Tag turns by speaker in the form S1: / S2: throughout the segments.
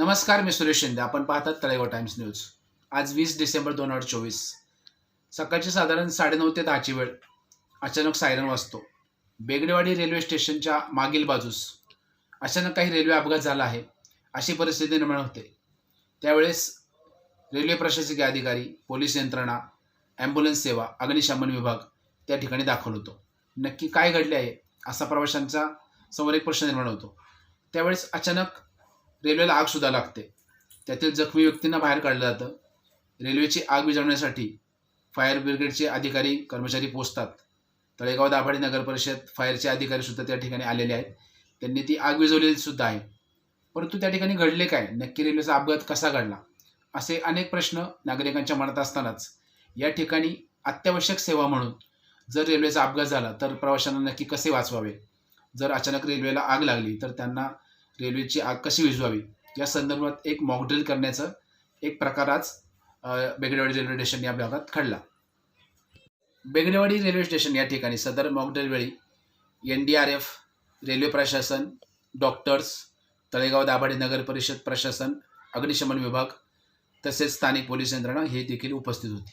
S1: नमस्कार मी सुरेश शिंदे. आपण पाहतात तळेगाव टाइम्स न्यूज. आज वीस डिसेंबर दोन हजार चोवीस. सकाळची साधारण साडेनऊ ते दहाची वेळ. अचानक सायरन वाजतो. बेगडेवाडी रेल्वे स्टेशनच्या मागील बाजूस अचानक काही रेल्वे अपघात झाला आहे अशी परिस्थिती निर्माण होते. त्यावेळेस रेल्वे प्रशासकीय अधिकारी पोलीस यंत्रणा ॲम्ब्युलन्स सेवा अग्निशमन विभाग त्या ठिकाणी दाखल होतो. नक्की काय घडले आहे असा प्रवाशांचा समोर एक प्रश्न निर्माण होतो. त्यावेळेस अचानक रेल्वेला आग सुद्धा लागते. त्यातील जखमी व्यक्तींना बाहेर काढलं जातं. रेल्वेची आग विझवण्यासाठी फायर ब्रिगेडचे अधिकारी कर्मचारी पोचतात तळेगाव दाभाडी नगर परिषद फायरचे अधिकारी सुद्धा त्या ठिकाणी आलेले आहेत. त्यांनी ती आग विझवलेली सुद्धा आहे. परंतु त्या ठिकाणी घडले काय? नक्की रेल्वेचा अपघात कसा घडला? असे अनेक प्रश्न नागरिकांच्या मनात असतानाच या ठिकाणी अत्यावश्यक सेवा म्हणून जर रेल्वेचा अपघात झाला तर प्रवाशांना नक्की कसे वाचवावे? जर अचानक रेल्वेला आग लागली तर त्यांना रेल्वेची आग कशी विझवावी? या संदर्भात एक मॉकड्रिल करण्याचं एक प्रकार आज बेगडेवाडी रेल्वे स्टेशन या भागात घडला. बेगडेवाडी रेल्वे स्टेशन या ठिकाणी सदर मॉकड्रिल वेळी N D R F railway प्रशासन डॉक्टर्स तळेगाव दाभाडे नगर परिषद प्रशासन अग्निशमन विभाग तसेच स्थानिक पोलीस यंत्रणा हे देखील उपस्थित होती.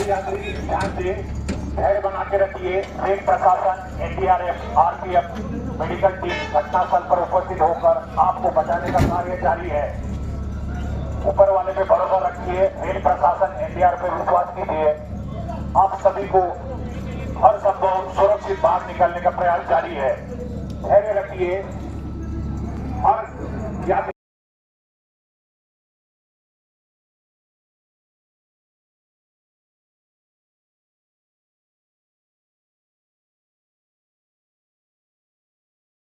S2: सभी ध्यान से हेड बना के रखिए। रेल प्रशासन एनडीआरएफ आरपीएफ मेडिकल टीम घटनास्थल पर उपस्थित होकर आपको बचाने का कार्य जारी है। ऊपर वाले पे भरोसा रखिए। रेल प्रशासन एनडीआरएफ पे विश्वास कीजिए। आप सभी को हर संभव सुरक्षित बाहर निकालने का प्रयास जारी है। धैर्य रखिए। हर यात्री